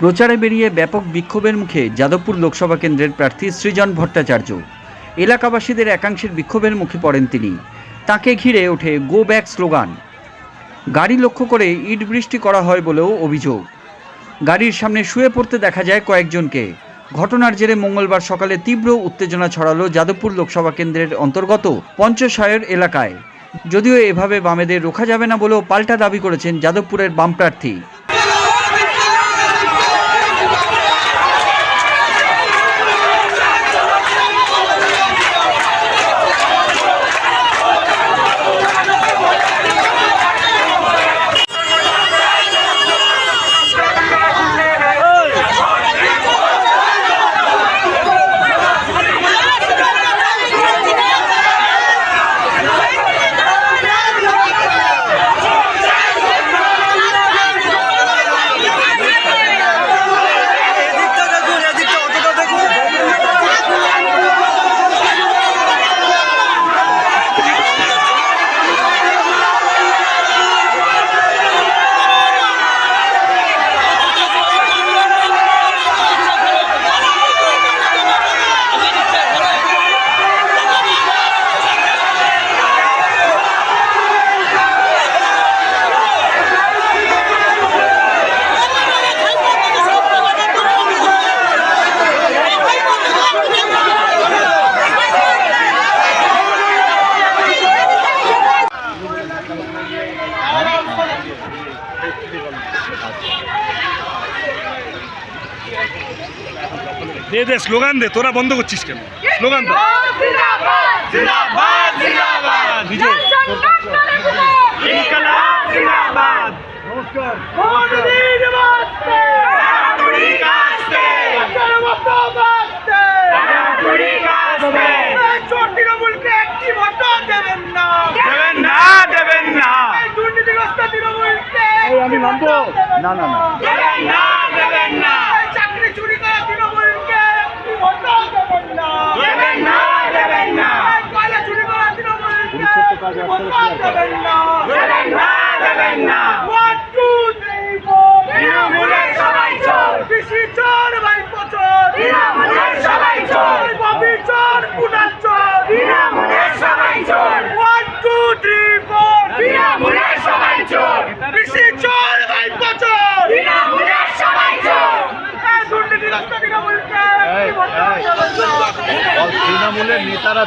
প্রচারে বেরিয়ে ব্যাপক বিক্ষোভের মুখে যাদবপুর লোকসভা কেন্দ্রের প্রার্থী সৃজন ভট্টাচার্য। এলাকাবাসীদের একাংশের বিক্ষোভের মুখে পড়েন তিনি। তাকে ঘিরে ওঠে গো ব্যাক স্লোগান। গাড়ি লক্ষ্য করে ইট বৃষ্টি করা হয় বলেও অভিযোগ। গাড়ির সামনে শুয়ে পড়তে দেখা যায় কয়েকজনকে। ঘটনার জেরে মঙ্গলবার সকালে তীব্র উত্তেজনা ছড়ালো যাদবপুর লোকসভা কেন্দ্রের অন্তর্গত পঞ্চশায়র এলাকায়। যদিও এভাবে বামেদের রোখা যাবে না বলেও পাল্টা দাবি করেছেন যাদবপুরের বাম প্রার্থী। দে দে স্লোগান দে তোরা বন্ধ করছিস কেন? স্লোগান দে। জিন্দাবাদ! না না না তৃণমূলের নেতারা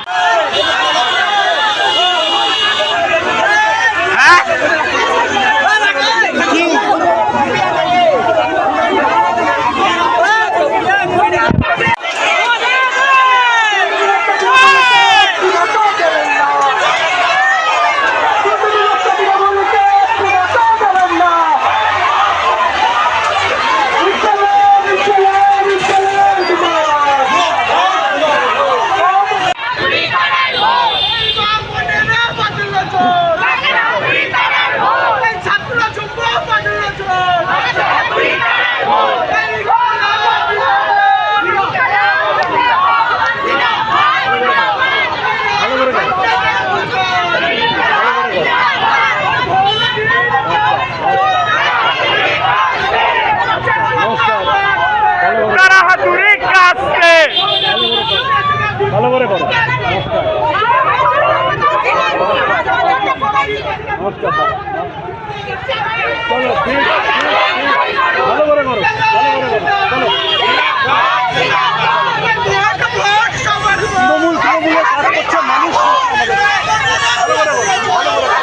নমস্কার চলো ঠিক ভালো করে করো ভালো করে করো চলো তৃণমূল তৃণমূলের কাজ করছে মানুষ আমাদের ভালো করে করো ভালো করে করো।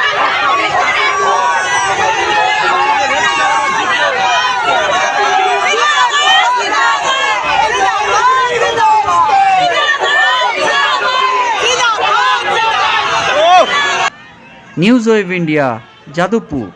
News web India Jadavpur.